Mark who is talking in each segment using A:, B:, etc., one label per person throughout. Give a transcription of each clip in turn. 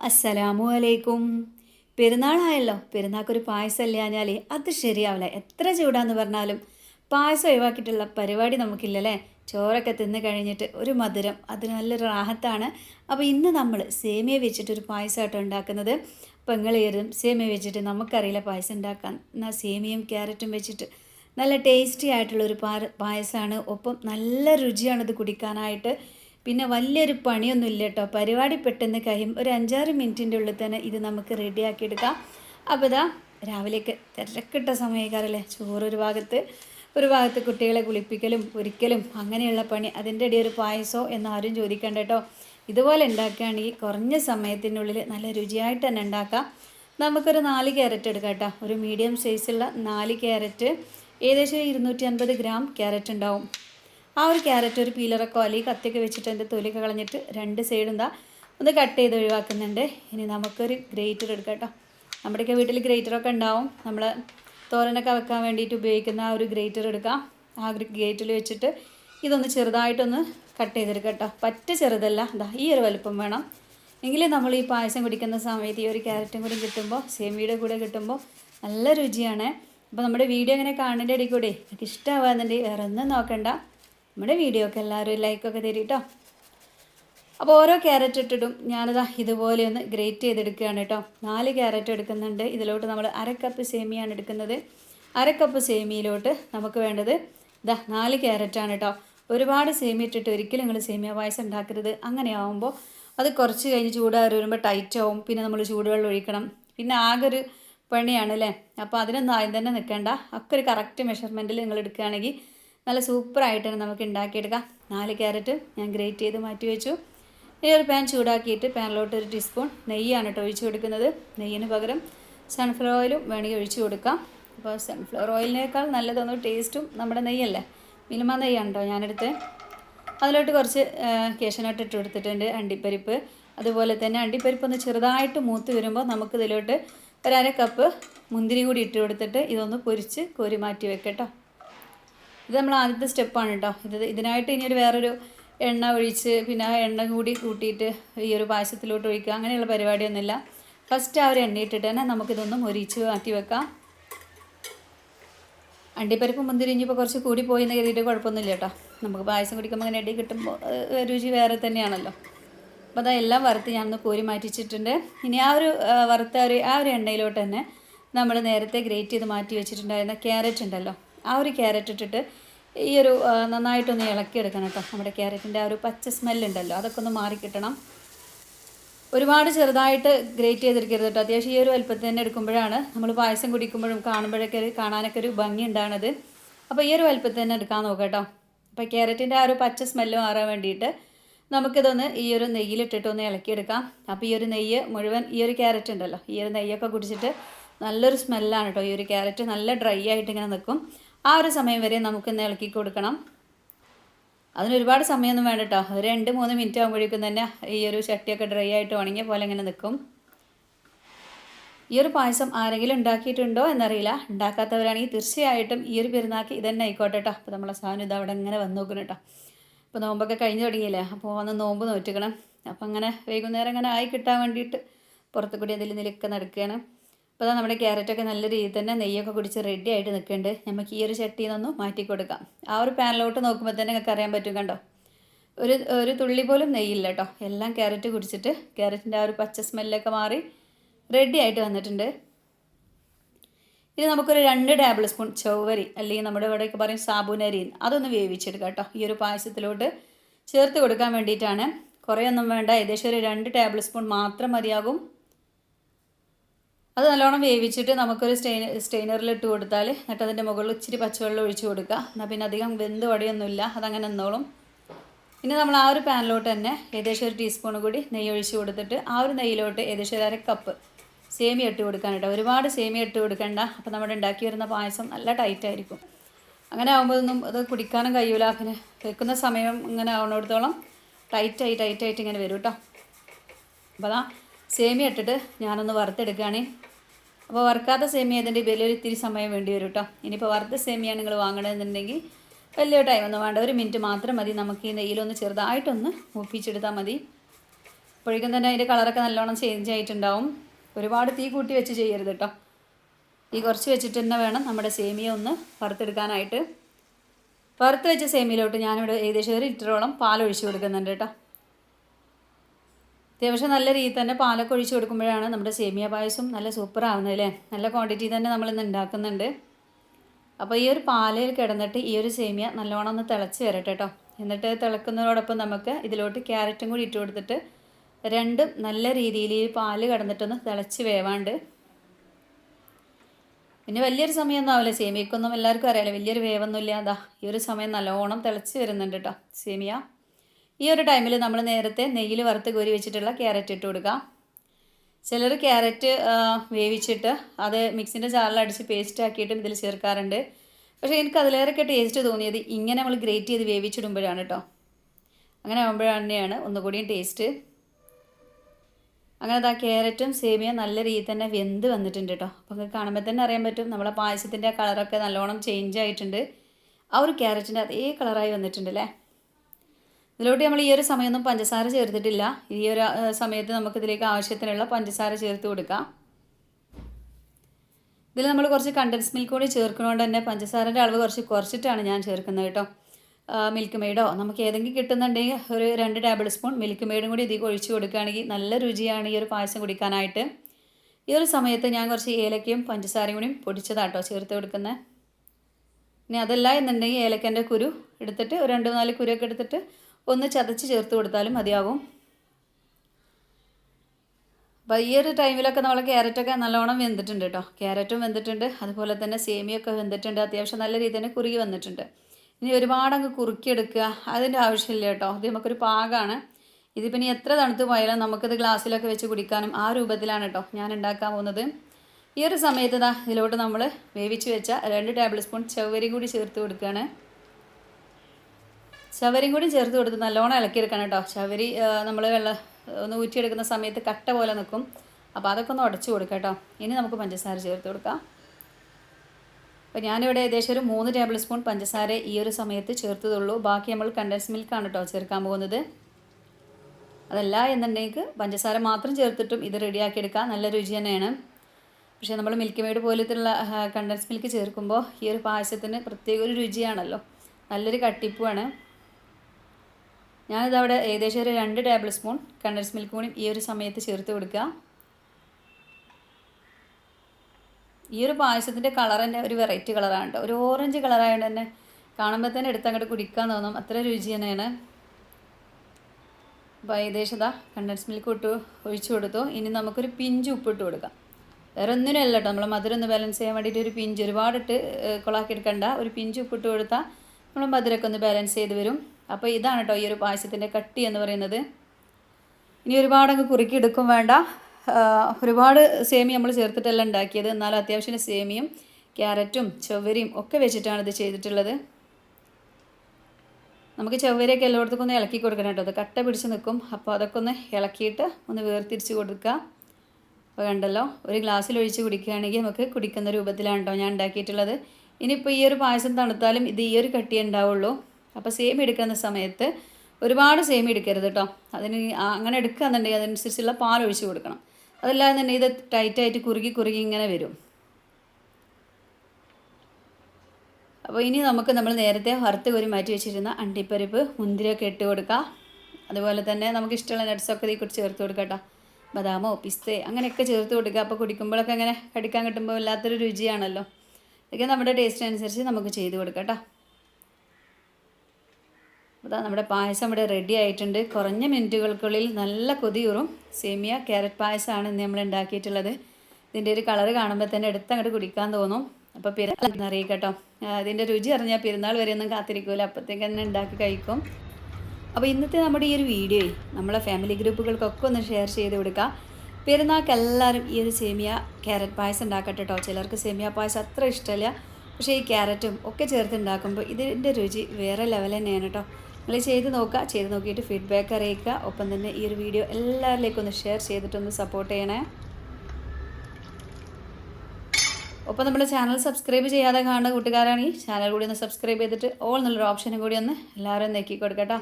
A: അസ്സലാമു അലൈക്കും. പെരുന്നാളായല്ലോ. പെരുന്നാൾക്കൊരു പായസം ഇല്ലാഞ്ഞാൽ അത് ശരിയാവില്ല എത്ര ചൂടാന്ന് പറഞ്ഞാലും പായസം ഒഴിവാക്കിയിട്ടുള്ള പരിപാടി നമുക്കില്ലല്ലേ? ചോറൊക്കെ തിന്ന് കഴിഞ്ഞിട്ട് ഒരു മധുരം അത് നല്ലൊരു റാഹത്താണ്. അപ്പോൾ ഇന്ന് നമ്മൾ സേമിയ വെച്ചിട്ടൊരു പായസമായിട്ട് ഉണ്ടാക്കുന്നത്. പെങ്ങളേറും സേമിയ വെച്ചിട്ട് നമുക്കറിയില്ല പായസം ഉണ്ടാക്കാൻ. എന്നാൽ സേമിയയും ക്യാരറ്റും വെച്ചിട്ട് നല്ല ടേസ്റ്റി ആയിട്ടുള്ളൊരു പാ പായസമാണ്. ഒപ്പം നല്ല രുചിയാണ് ഇത് കുടിക്കാനായിട്ട്. പിന്നെ വലിയൊരു പണിയൊന്നും ഇല്ല കേട്ടോ പരിപാടി പെട്ടെന്ന് കഴിയും. ഒരു അഞ്ചാറ് മിനിറ്റിന്റെ ഉള്ളിൽ തന്നെ ഇത് നമുക്ക് റെഡിയാക്കി എടുക്കാം അപ്പോൾ ഇതാ രാവിലെയൊക്കെ തിരക്കിട്ട സമയക്കാരല്ലേ? ചോറ് ഒരു ഭാഗത്ത് ഒരു ഭാഗത്ത് കുട്ടികളെ കുളിപ്പിക്കലും പൊരിക്കലും അങ്ങനെയുള്ള പണി. അതിന്റെ ഇടയിൽ ഒരു പായസോ എന്നാരും ചോദിക്കണ്ട കേട്ടോ. ഇതുപോലെ ഉണ്ടാക്കുകയാണെങ്കിൽ കുറഞ്ഞ സമയത്തിനുള്ളിൽ നല്ല രുചിയായിട്ട് തന്നെ ഉണ്ടാക്കാം. നമുക്കൊരു നാല് ക്യാരറ്റ് എടുക്കാം കേട്ടോ. ഒരു മീഡിയം സൈസുള്ള നാല് ക്യാരറ്റ്. ഏകദേശം ഇരുന്നൂറ്റി അൻപത് ഗ്രാം ക്യാരറ്റ് ഉണ്ടാവും. ആ ഒരു ക്യാരറ്റ് ഒരു പീലറക്കോ അല്ലെങ്കിൽ കത്തിയൊക്കെ വെച്ചിട്ട് അതിന്റെ തൊലിയൊക്കെ കളഞ്ഞിട്ട് രണ്ട് സൈഡും എന്താ ഒന്ന് കട്ട് ചെയ്ത് ഒഴിവാക്കുന്നുണ്ട്. ഇനി നമുക്കൊരു ഗ്രേറ്റർ എടുക്കാം കേട്ടോ. നമ്മുടെയൊക്കെ വീട്ടിൽ ഗ്രേറ്ററൊക്കെ ഉണ്ടാവും. നമ്മൾ തോരനൊക്കെ വെക്കാൻ വേണ്ടിയിട്ട് ഉപയോഗിക്കുന്ന ആ ഒരു ഗ്രേറ്റർ എടുക്കാം. ആ ഗ്രേറ്ററിൽ വെച്ചിട്ട് ഇതൊന്ന് ചെറുതായിട്ടൊന്ന് കട്ട് ചെയ്തെടുക്കാം കേട്ടോ. പറ്റ ചെറുതല്ല. എന്താ ഈ ഒരു വലുപ്പം വേണം. എങ്കിലേ നമ്മൾ ഈ പായസം കുടിക്കുന്ന സമയത്ത് ഈ ഒരു ക്യാരറ്റും കൂടി കിട്ടുമ്പോൾ സേമിയുടെ കൂടെ കിട്ടുമ്പോൾ നല്ല രുചിയാണ്. അപ്പോൾ നമ്മുടെ വീഡിയോ അങ്ങനെ കാണേണ്ട ഇടയിൽ കൂടെ എനിക്ക് ഇഷ്ടമാകുന്നുണ്ടെങ്കിൽ വേറെ ഒന്നും നോക്കണ്ട. നമ്മുടെ വീഡിയോക്ക് എല്ലാവരും ലൈക്കൊക്കെ തരും കേട്ടോ അപ്പോൾ ഓരോ ക്യാരറ്റ് ഇട്ടിട്ടും ഞാനിതാ ഇതുപോലെ ഒന്ന് ഗ്രേറ്റ് ചെയ്തെടുക്കുകയാണ് കേട്ടോ. നാല് ക്യാരറ്റ് എടുക്കുന്നുണ്ട്. ഇതിലോട്ട് നമ്മൾ അര കപ്പ് സേമിയാണ് എടുക്കുന്നത്. അര കപ്പ് സേമിയയിലോട്ട് നമുക്ക് വേണ്ടത് ഇതാ നാല് ക്യാരറ്റാണ് കേട്ടോ. ഒരുപാട് സേമിയ ഇട്ടിട്ട് ഒരിക്കലും നിങ്ങൾ സേമിയ പായസം ഉണ്ടാക്കരുത്. അങ്ങനെ ആവുമ്പോൾ അത് കുറച്ച് കഴിഞ്ഞ് ചൂടാറി വരുമ്പോൾ ടൈറ്റ് ആവും. പിന്നെ നമ്മൾ ചൂടുവെള്ളം ഒഴിക്കണം. പിന്നെ ആകെ ഒരു പണിയാണ് അല്ലേ? അപ്പോൾ അതിനൊന്നും ആദ്യം തന്നെ നിൽക്കേണ്ട. ഒക്കെ ഒരു കറക്റ്റ് മെഷർമെന്റിൽ നിങ്ങൾ എടുക്കുകയാണെങ്കിൽ നല്ല സൂപ്പറായിട്ട് തന്നെ നമുക്ക് ഉണ്ടാക്കിയെടുക്കാം. നാല് ക്യാരറ്റ് ഞാൻ ഗ്രേറ്റ് ചെയ്ത് മാറ്റി വെച്ചു. ഇനി ഒരു പാൻ ചൂടാക്കിയിട്ട് പാനിലോട്ട് ഒരു ടീസ്പൂൺ നെയ്യാണ് കേട്ടോ ഒഴിച്ച് കൊടുക്കുന്നത്. നെയ്യിന് പകരം സൺഫ്ലവർ ഓയിലും വേണമെങ്കിൽ ഒഴിച്ചു കൊടുക്കാം. അപ്പോൾ സൺഫ്ലവർ ഓയിലിനേക്കാൾ നല്ലതൊന്നും ടേസ്റ്റും നമ്മുടെ നെയ്യല്ലേ? മിനിമ നെയ്യാണ് കേട്ടോ ഞാനെടുത്ത്. അതിലോട്ട് കുറച്ച് കേശനോട്ട് ഇട്ട് കൊടുത്തിട്ടുണ്ട് അണ്ടിപ്പരിപ്പ്. അതുപോലെ തന്നെ അണ്ടിപ്പരിപ്പ് ഒന്ന് ചെറുതായിട്ട് മൂത്ത് വരുമ്പോൾ നമുക്ക് ഇതിലോട്ട് ഒരു കപ്പ് മുന്തിരി കൂടി ഇട്ട് കൊടുത്തിട്ട് ഇതൊന്ന് പൊരിച്ച് കോരി മാറ്റി വെക്കട്ടോ ഇത് നമ്മൾ ആദ്യത്തെ സ്റ്റെപ്പാണ് കേട്ടോ ഇത് ഇതിനായിട്ട് ഇനിയൊരു വേറൊരു എണ്ണ ഒഴിച്ച് പിന്നെ ആ എണ്ണ കൂടി കൂട്ടിയിട്ട് ഈ ഒരു പായസത്തിലോട്ട് ഒഴിക്കുക. അങ്ങനെയുള്ള പരിപാടിയൊന്നുമില്ല. ഫസ്റ്റ് ആ ഒരു എണ്ണ ഇട്ടിട്ട് തന്നെ നമുക്കിതൊന്ന് മൊരിച്ച് മാറ്റി വെക്കാം. അണ്ടിപ്പരിപ്പ് മുന്തിരിഞ്ഞ് ഇപ്പോൾ കുറച്ച് കൂടി പോയി എന്ന് കരുതിയിട്ട് കുഴപ്പമൊന്നുമില്ല കേട്ടോ നമുക്ക് പായസം കുടിക്കുമ്പോൾ അങ്ങനെ അടി കിട്ടുമ്പോൾ രുചി വേറെ തന്നെയാണല്ലോ. അപ്പോൾ അതാ എല്ലാം വറുത്ത് ഞാനൊന്ന് കോരി മാറ്റിച്ചിട്ടുണ്ട്. ഇനി ആ ഒരു വറുത്ത ഒരു ആ ഒരു എണ്ണയിലോട്ട് തന്നെ നമ്മൾ നേരത്തെ ഗ്രേറ്റ് ചെയ്ത് മാറ്റി വെച്ചിട്ടുണ്ടായിരുന്ന ക്യാരറ്റ് ഉണ്ടല്ലോ. ആ ഒരു ക്യാരറ്റ് ഇട്ടിട്ട് ഈ ഒരു നന്നായിട്ടൊന്ന് ഇളക്കിയെടുക്കണം കേട്ടോ. നമ്മുടെ ക്യാരറ്റിന്റെ ആ ഒരു പച്ച സ്മെല്ലുണ്ടല്ലോ അതൊക്കെ ഒന്ന് മാറിക്കിട്ടണം ഒരുപാട് ചെറുതായിട്ട് ഗ്രേറ്റ് ചെയ്തെടുക്കരുത് കേട്ടോ. അത്യാവശ്യം ഈ ഒരു വലുപ്പത്തിൽ തന്നെ എടുക്കുമ്പോഴാണ് നമ്മൾ പായസം കുടിക്കുമ്പോഴും കാണുമ്പോഴൊക്കെ കാണാനൊക്കെ ഒരു ഭംഗി ഉണ്ടാണത് അപ്പോൾ ഈ ഒരു വലുപ്പത്തിൽ തന്നെ എടുക്കാൻ നോക്കാം കേട്ടോ. അപ്പോൾ ക്യാരറ്റിന്റെ ആ ഒരു പച്ച സ്മെല്ല് മാറാൻ വേണ്ടിയിട്ട് നമുക്കിതൊന്ന് ഈ ഒരു നെയ്യിലിട്ടിട്ട് ഒന്ന് ഇളക്കിയെടുക്കാം. അപ്പോൾ ഈ ഒരു നെയ്യ് മുഴുവൻ ഈ ഒരു ക്യാരറ്റ് ഉണ്ടല്ലോ ഈ ഒരു നെയ്യൊക്കെ കുടിച്ചിട്ട് നല്ലൊരു സ്മെല്ലാണ് കേട്ടോ. ഈ ഒരു ക്യാരറ്റ് നല്ല ഡ്രൈ ആയിട്ട് ഇങ്ങനെ നിൽക്കും ആ ഒരു സമയം വരെ നമുക്കൊന്ന് ഇളക്കി കൊടുക്കണം. അതിന് ഒരുപാട് സമയമൊന്നും വേണ്ട കേട്ടോ ഒരു രണ്ട് മൂന്ന് മിനിറ്റ് ആകുമ്പോഴേക്കും തന്നെ ഈ ഒരു ചട്ടിയൊക്കെ ഡ്രൈ ആയിട്ട് ഉണങ്ങിയ പോലെ ഇങ്ങനെ നിൽക്കും. ഈ ഒരു പായസം ആരെങ്കിലും ഉണ്ടാക്കിയിട്ടുണ്ടോ എന്നറിയില്ല. ഉണ്ടാക്കാത്തവരാണെങ്കിൽ തീർച്ചയായിട്ടും ഈ ഒരു പെരുന്നാൾക്ക് ഇതന്നെ ആയിക്കോട്ടെ കേട്ടോ അപ്പോൾ നമ്മളെ സാധനം ഇത് അവിടെ ഇങ്ങനെ വന്ന് നോക്കണം കേട്ടോ ഇപ്പോൾ നോമ്പൊക്കെ കഴിഞ്ഞ് തുടങ്ങിയില്ലേ? അപ്പോൾ വന്ന് നോമ്പ് നോറ്റിക്കണം. അപ്പോൾ അങ്ങനെ വൈകുന്നേരം അങ്ങനെ ആയി കിട്ടാൻ വേണ്ടിയിട്ട് പുറത്തുകൂടി അതിൽ നിലയ്ക്ക് നടക്കുകയാണ്. അപ്പോൾ നമ്മുടെ ക്യാരറ്റൊക്കെ നല്ല രീതിയിൽ തന്നെ നെയ്യൊക്കെ കുടിച്ച് റെഡി ആയിട്ട് നിൽക്കുന്നുണ്ട് നമുക്ക് ഈ ഒരു ചട്ടിയിൽ നിന്നൊന്ന് മാറ്റി കൊടുക്കാം. ആ ഒരു പാനിലോട്ട് നോക്കുമ്പോൾ തന്നെ നിങ്ങൾക്ക് അറിയാൻ പറ്റും കണ്ടോ? ഒരു ഒരു തുള്ളി പോലും നെയ്യില്ല കേട്ടോ. എല്ലാം ക്യാരറ്റ് കുടിച്ചിട്ട് ക്യാരറ്റിന്റെ ആ ഒരു പച്ച സ്മെല്ലൊക്കെ മാറി റെഡി ആയിട്ട് വന്നിട്ടുണ്ട്. ഇനി നമുക്കൊരു രണ്ട് ടേബിൾ സ്പൂൺ ചൊവ്വരി അല്ലെങ്കിൽ നമ്മുടെ ഇവിടെയൊക്കെ പറയും സാബുനരി അതൊന്ന് വേവിച്ചെടുക്കാം കേട്ടോ. ഈ ഒരു പായസത്തിലോട്ട് ചേർത്ത് കൊടുക്കാൻ വേണ്ടിയിട്ടാണ്. കുറേയൊന്നും വേണ്ട ഏകദേശം ഒരു രണ്ട് ടേബിൾ സ്പൂൺ മാത്രം മതിയാകും. അത് നല്ലോണം വേവിച്ചിട്ട് നമുക്കൊരു സ്റ്റെയിൻ സ്റ്റെയിനറിൽ ഇട്ട് കൊടുത്താൽ എന്നിട്ട് അതിന്റെ മുകളിൽ ഇച്ചിരി പച്ചവെള്ളം ഒഴിച്ച് കൊടുക്കുക. എന്നാൽ പിന്നെ അധികം വെന്ത് വടിയൊന്നുമില്ല. അതങ്ങനെ നിന്നോളും. ഇനി നമ്മൾ ആ ഒരു പാനിലോട്ട് തന്നെ ഏകദേശം ഒരു ടീസ്പൂൺ കൂടി നെയ്യ് ഒഴിച്ച് കൊടുത്തിട്ട് ആ ഒരു നെയ്യിലോട്ട് ഏകദേശം ഒരു അര കപ്പ് ഇട്ട് കൊടുക്കാൻ കേട്ടോ. ഒരുപാട് സേമി ഇട്ട് കൊടുക്കണ്ട. അപ്പോൾ നമ്മുടെ ഉണ്ടാക്കി വരുന്ന പായസം നല്ല ടൈറ്റ് ആയിരിക്കും. അങ്ങനെ ആകുമ്പോഴൊന്നും അത് കുടിക്കാനും കഴിയൂല. പിന്നെ വെക്കുന്ന സമയം ഇങ്ങനെ ആവണോടത്തോളം ടൈറ്റായി ടൈറ്റായിട്ട് ഇങ്ങനെ വരും കേട്ടോ. അപ്പോൾ അതാ സേമിയ ഇട്ടിട്ട് ഞാനൊന്ന് വറുത്തെടുക്കുകയാണ്. അപ്പോൾ വറുക്കാത്ത സേമിയ ഇതിന്റെ വലിയൊരു ഇത്തിരി സമയം വേണ്ടി വരും കേട്ടോ. ഇനിയിപ്പോൾ വറുത്ത സേമിയാണ് നിങ്ങൾ വാങ്ങണമെന്നുണ്ടെങ്കിൽ വലിയ ടൈമൊന്നും വേണ്ട. ഒരു മിനിറ്റ് മാത്രം മതി. നമുക്ക് ഈ നെയ്യിലൊന്ന് ചെറുതായിട്ടൊന്ന് മൂപ്പിച്ചെടുത്താൽ മതി. അപ്പോഴേക്കും തന്നെ അതിന്റെ കളറൊക്കെ നല്ലോണം ചേഞ്ച് ആയിട്ടുണ്ടാവും. ഒരുപാട് തീ കൂട്ടി വെച്ച് ചെയ്യരുത് കേട്ടോ. ഈ കുറച്ച് വെച്ചിട്ട് തന്നെ വേണം നമ്മുടെ സേമിയ ഒന്ന് വറുത്തെടുക്കാനായിട്ട്. വറുത്ത് വെച്ച സേമിയയിലോട്ട് ഞാനിവിടെ ഏകദേശം ഒരു ലിറ്ററോളം പാൽ കൊടുക്കുന്നുണ്ട് കേട്ടോ. അത്യാവശ്യം നല്ല രീതിയിൽ തന്നെ പാലൊക്കെ ഒഴിച്ച് കൊടുക്കുമ്പോഴാണ് നമ്മുടെ സേമിയ പായസം നല്ല സൂപ്പർ ആവുന്നത് അല്ലേ? നല്ല ക്വാണ്ടിറ്റി തന്നെ നമ്മളിന്ന് ഉണ്ടാക്കുന്നുണ്ട്. അപ്പോൾ ഈ ഒരു പാലയിൽ കിടന്നിട്ട് ഈ ഒരു സേമിയ നല്ലോണം ഒന്ന് തിളച്ച് വരട്ടെ കേട്ടോ എന്നിട്ട് തിളക്കുന്നതോടൊപ്പം നമുക്ക് ഇതിലോട്ട് ക്യാരറ്റും കൂടി ഇട്ട് കൊടുത്തിട്ട് രണ്ടും നല്ല രീതിയിൽ ഈ പാൽ കിടന്നിട്ടൊന്ന് തിളച്ച് വേവാണ്ട്. പിന്നെ വലിയൊരു സമയമൊന്നും ആവില്ല. സേമിയക്കൊന്നും എല്ലാവർക്കും അറിയാലോ വലിയൊരു വേവൊന്നുമില്ല. അതാ ഈ ഒരു സമയം നല്ലോണം തിളച്ച് വരുന്നുണ്ട് കേട്ടോ സേമിയ. ഈ ഒരു ടൈമിൽ നമ്മൾ നേരത്തെ നെയ്യിൽ വറുത്ത് കോരി വെച്ചിട്ടുള്ള ക്യാരറ്റ് ഇട്ട് കൊടുക്കുക ചിലർ ക്യാരറ്റ് വേവിച്ചിട്ട് അത് മിക്സിന്റെ ജാറിലടിച്ച് പേസ്റ്റ് ആക്കിയിട്ടും ഇതിൽ ചേർക്കാറുണ്ട്. പക്ഷേ എനിക്ക് അതിലേറെയൊക്കെ ടേസ്റ്റ് തോന്നിയത് ഇങ്ങനെ നമ്മൾ ഗ്രേറ്റ് ചെയ്ത് വേവിച്ചിടുമ്പോഴാണ് കേട്ടോ അങ്ങനെ ആകുമ്പോഴാണ് തന്നെയാണ് ഒന്നുകൂടിയും ടേസ്റ്റ് അങ്ങനെ ആ ക്യാരറ്റും സേമിയ നല്ല രീതിയിൽ തന്നെ വെന്ത് വന്നിട്ടുണ്ട് കേട്ടോ അപ്പോൾ കാണുമ്പോൾ തന്നെ അറിയാൻ പറ്റും നമ്മളെ പായസത്തിന്റെ കളറൊക്കെ നല്ലോണം ചേഞ്ച് ആയിട്ടുണ്ട്. ആ ഒരു ക്യാരറ്റിന്റെ അതേ കളറായി വന്നിട്ടുണ്ട് അല്ലേ ഇതിലോട്ട് നമ്മൾ ഈ ഒരു സമയമൊന്നും പഞ്ചസാര ചേർത്തിട്ടില്ല. ഈ ഒരു സമയത്ത് നമുക്കിതിലേക്ക് ആവശ്യത്തിനുള്ള പഞ്ചസാര ചേർത്ത് കൊടുക്കാം. ഇതിൽ നമ്മൾ കുറച്ച് കണ്ടൻസ് മിൽക്ക് കൂടി ചേർക്കുന്നതുകൊണ്ട് തന്നെ പഞ്ചസാരന്റെ അളവ് കുറച്ച് കുറച്ചിട്ടാണ് ഞാൻ ചേർക്കുന്നത് കേട്ടോ. മിൽക്ക് മെയ്ഡോ നമുക്ക് ഏതെങ്കിലും കിട്ടുന്നുണ്ടെങ്കിൽ ഒരു രണ്ട് ടേബിൾ സ്പൂൺ മിൽക്ക് മെയ്ഡും കൂടി ഇതിൽ ഒഴിച്ച് കൊടുക്കുകയാണെങ്കിൽ നല്ല രുചിയാണ് ഈ ഒരു പായസം കുടിക്കാനായിട്ട്. ഈ ഒരു സമയത്ത് ഞാൻ കുറച്ച് ഏലക്കയും പഞ്ചസാരയും കൂടി പൊടിച്ചതാട്ടോ ചേർത്ത് കൊടുക്കുന്നത്. ഇനി അതല്ല എന്നുണ്ടെങ്കിൽ ഏലക്കന്റെ കുരു എടുത്തിട്ട് ഒരു രണ്ട് നാല് കുരുവൊക്കെ എടുത്തിട്ട് ഒന്ന് ചതച്ച് ചേർത്ത് കൊടുത്താലും മതിയാകും അപ്പോൾ ഈ ഒരു ടൈമിലൊക്കെ നമ്മൾ ക്യാരറ്റൊക്കെ നല്ലോണം വെന്തിട്ടുണ്ട് കേട്ടോ ക്യാരറ്റും വെന്തിട്ടുണ്ട് അതുപോലെ തന്നെ സേമിയൊക്കെ വെന്തിട്ടുണ്ട് അത്യാവശ്യം നല്ല രീതിയിൽ തന്നെ കുറുകി വന്നിട്ടുണ്ട്. ഇനി ഒരുപാട് അങ്ങ് കുറുക്കിയെടുക്കുക അതിന്റെ ആവശ്യമില്ല കേട്ടോ ഇത് നമുക്കൊരു പാകമാണ് ഇതിപ്പോൾ ഇനി എത്ര തണുത്ത് പോയാലും നമുക്കിത് ഗ്ലാസ്സിലൊക്കെ വെച്ച് കുടിക്കാനും ആ രൂപത്തിലാണ് കേട്ടോ ഞാൻ ഉണ്ടാക്കാൻ പോകുന്നത്. ഈ ഒരു സമയത്ത് ഇതാ ഇതിലോട്ട് നമ്മൾ വേവിച്ച് വെച്ച രണ്ട് ടേബിൾ സ്പൂൺ ചവരി കൂടി ചേർത്ത് കൊടുക്കുകയാണ്. ചവരിയും കൂടി ചേർത്ത് കൊടുത്ത് നല്ലോണം ഇളക്കിയെടുക്കണം കേട്ടോ. ചവരി നമ്മൾ വെള്ളം ഒന്ന് ഊറ്റിയെടുക്കുന്ന സമയത്ത് കട്ട പോലെ നിൽക്കും അപ്പോൾ അതൊക്കെ ഒന്ന് ഉടച്ചു കൊടുക്കാം കേട്ടോ. ഇനി നമുക്ക് പഞ്ചസാര ചേർത്ത് കൊടുക്കാം. അപ്പോൾ ഞാനിവിടെ ഏകദേശം ഒരു മൂന്ന് ടേബിൾ സ്പൂൺ പഞ്ചസാര ഈ ഒരു സമയത്ത് ചേർത്തതുള്ളൂ. ബാക്കി നമ്മൾ കണ്ടൻസ് മിൽക്കാണ് കേട്ടോ ചേർക്കാൻ പോകുന്നത്. അതല്ല എന്നുണ്ടെങ്കിൽ പഞ്ചസാര മാത്രം ചേർത്തിട്ടും ഇത് റെഡിയാക്കിയെടുക്കാം. നല്ല രുചി തന്നെയാണ്. പക്ഷേ നമ്മൾ മിൽക്ക് മെയ്ഡ് പോലത്തുള്ള കണ്ടൻസ് മിൽക്ക് ചേർക്കുമ്പോൾ ഈ ഒരു പായസത്തിന് പ്രത്യേക ഒരു രുചിയാണല്ലോ. നല്ലൊരു കട്ടിപ്പുമാണ് ഞാനിതവിടെ ഏകദേശം ഒരു രണ്ട് ടേബിൾ സ്പൂൺ കണ്ടൻസ് മിൽക്ക് കൂടി ഈ ഒരു സമയത്ത് ചേർത്ത് കൊടുക്കുക. ഈ ഒരു പായസത്തിന്റെ കളർ തന്നെ ഒരു വെറൈറ്റി കളറാണ് കേട്ടോ. ഒരു ഓറഞ്ച് കളറായതുകൊണ്ട് തന്നെ കാണുമ്പോൾ തന്നെ എടുത്ത് അങ്ങോട്ട് കുടിക്കാൻ തോന്നും. അത്ര രുചി തന്നെയാണ്. അപ്പോൾ ഏകദേശം ഇതാ കണ്ടൻസ് മിൽക്ക് ഇട്ടു ഒഴിച്ചു കൊടുത്തു. ഇനി നമുക്കൊരു പിഞ്ച് ഉപ്പിട്ട് കൊടുക്കാം. വേറെ ഒന്നിനും അല്ല കേട്ടോ. നമ്മൾ മധുരം ഒന്ന് ബാലൻസ് ചെയ്യാൻ വേണ്ടിയിട്ട് ഒരു പിഞ്ച് ഒരുപാടിട്ട് കൊളാക്കി എടുക്കണ്ട. ഒരു പിഞ്ച് ഉപ്പിട്ട് കൊടുത്താൽ നമ്മൾ മധുരമൊക്കെ ഒന്ന് ബാലൻസ് ചെയ്ത് വരും. അപ്പോൾ ഇതാണ് കേട്ടോ ഈ ഒരു പായസത്തിന്റെ കട്ടി എന്ന് പറയുന്നത്. ഇനി ഒരുപാട് അങ്ങ് കുറുക്കി എടുക്കും വേണ്ട ഒരുപാട് സേമിയ നമ്മൾ ചേർത്തിട്ടല്ല ഉണ്ടാക്കിയത്. എന്നാലും അത്യാവശ്യം സേമിയും ക്യാരറ്റും ചവ്വരിയും ഒക്കെ വെച്ചിട്ടാണ് ഇത് ചെയ്തിട്ടുള്ളത്. നമുക്ക് ചൊവ്വരയൊക്കെ എല്ലായിടത്തും ഒന്ന് ഇളക്കി കൊടുക്കണം കേട്ടോ അത് കട്ട പിടിച്ച് നിൽക്കും. അപ്പോൾ അതൊക്കെ ഒന്ന് ഇളക്കിയിട്ട് ഒന്ന് വേർതിരിച്ച് കൊടുക്കുക. അപ്പോൾ കണ്ടല്ലോ ഒരു ഗ്ലാസ്സിൽ ഒഴിച്ച് കുടിക്കുകയാണെങ്കിൽ നമുക്ക് കുടിക്കുന്ന രൂപത്തിലാണ് കേട്ടോ ഞാൻ ഉണ്ടാക്കിയിട്ടുള്ളത്. ഇനിയിപ്പോൾ ഈ ഒരു പായസം തണുത്താലും ഇത് ഈ ഒരു കട്ടിയേ ഉണ്ടാവുള്ളൂ. അപ്പോൾ സേമി എടുക്കുന്ന സമയത്ത് ഒരുപാട് സേമി എടുക്കരുത് കേട്ടോ അതിന് അങ്ങനെ എടുക്കുകയെന്നുണ്ടെങ്കിൽ അതനുസരിച്ചുള്ള പാൽ ഒഴിച്ച് കൊടുക്കണം. അതല്ലാന്നുണ്ടെങ്കിൽ ഇത് ടൈറ്റായിട്ട് കുറുകി കുറുകി ഇങ്ങനെ വരും. അപ്പോൾ ഇനി നമുക്ക് നമ്മൾ നേരത്തെ വറുത്ത് കോരി മാറ്റി വെച്ചിരുന്ന അണ്ടിപ്പരിപ്പ് മുന്തിരിയൊക്കെ ഇട്ട് കൊടുക്കുക അതുപോലെ തന്നെ നമുക്ക് ഇഷ്ടമുള്ള നട്ട്സൊക്കെ ഇതിൽ കൂടി ചേർത്ത് കൊടുക്കാം കേട്ടോ ബദാമോ പിസ്തേ അങ്ങനെയൊക്കെ ചേർത്ത് കൊടുക്കുക അപ്പോൾ കുടിക്കുമ്പോഴൊക്കെ അങ്ങനെ കടിക്കാൻ കിട്ടുമ്പോൾ വല്ലാത്തൊരു രുചിയാണല്ലോ. ഇതൊക്കെ നമ്മുടെ ടേസ്റ്റിനനുസരിച്ച് നമുക്ക് ചെയ്ത് കൊടുക്കാം കേട്ടോ അതാ നമ്മുടെ പായസം ഇവിടെ റെഡി ആയിട്ടുണ്ട്. കുറഞ്ഞ മിനിറ്റുകൾക്കുള്ളിൽ നല്ല കൊതിയൂറും. സേമിയ ക്യാരറ്റ് പായസമാണ് ഇന്ന് നമ്മൾ ഉണ്ടാക്കിയിട്ടുള്ളത്. ഇതിന്റെ ഒരു കളറ് കാണുമ്പോൾ തന്നെ എടുത്ത് അങ്ങോട്ട് കുടിക്കാൻ തോന്നും. അപ്പോൾ പെരുന്നാൾ അറിയിക്കട്ടോ. അതിന്റെ രുചി അറിഞ്ഞാൽ പെരുന്നാൾ വരെ ഒന്നും കാത്തിരിക്കൂല. അപ്പോഴത്തേക്ക് തന്നെ ഉണ്ടാക്കി കഴിക്കും. അപ്പോൾ ഇന്നത്തെ നമ്മുടെ ഈ ഒരു വീഡിയോ നമ്മളെ ഫാമിലി ഗ്രൂപ്പുകൾക്കൊക്കെ ഒന്ന് ഷെയർ ചെയ്ത് കൊടുക്കുക പെരുന്നാൾക്ക് എല്ലാവരും ഈ ഒരു സേമിയ ക്യാരറ്റ് പായസം ഉണ്ടാക്കട്ടെ കേട്ടോ ചിലർക്ക് സേമിയ പായസം അത്ര ഇഷ്ടമല്ല പക്ഷേ ഈ ക്യാരറ്റും ഒക്കെ ചേർത്ത് ഉണ്ടാക്കുമ്പോൾ ഇതിന്റെ രുചി വേറെ ലെവൽ തന്നെയാണ് കേട്ടോ നിങ്ങൾ ചെയ്ത് നോക്കുക. ചെയ്ത് നോക്കിയിട്ട് ഫീഡ്ബാക്ക് അറിയിക്കുക. ഒപ്പം തന്നെ ഈ ഒരു വീഡിയോ എല്ലാവരിലേക്കും ഒന്ന് ഷെയർ ചെയ്തിട്ടൊന്ന് സപ്പോർട്ട് ചെയ്യണേ. ഒപ്പം നമ്മുടെ ചാനൽ സബ്സ്ക്രൈബ് ചെയ്യാതെ കാണുന്ന കൂട്ടുകാരാണെങ്കിൽ ചാനൽ കൂടി ഒന്ന് സബ്സ്ക്രൈബ് ചെയ്തിട്ട് ഓൾ എന്നുള്ളൊരു ഓപ്ഷനും കൂടി ഒന്ന് എല്ലാവരും നെക്കി കൊടുക്കട്ടോ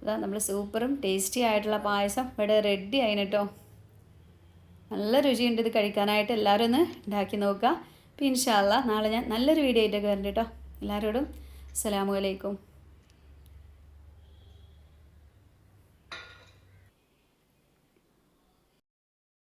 A: അതാ നമ്മൾ സൂപ്പറും ടേസ്റ്റി ആയിട്ടുള്ള പായസം ഇവിടെ റെഡി ആയിന് കേട്ടോ നല്ല രുചിയുണ്ട് ഇത് കഴിക്കാനായിട്ട്. എല്ലാവരും ഒന്ന് ഉണ്ടാക്കി നോക്കുക. ഇൻഷാല്ല നാളെ ഞാൻ നല്ലൊരു വീഡിയോ ആയിട്ടൊക്കെ വരണ്ട കേട്ടോ. എല്ലാവരോടും അസ്സലാമു അലൈക്കും.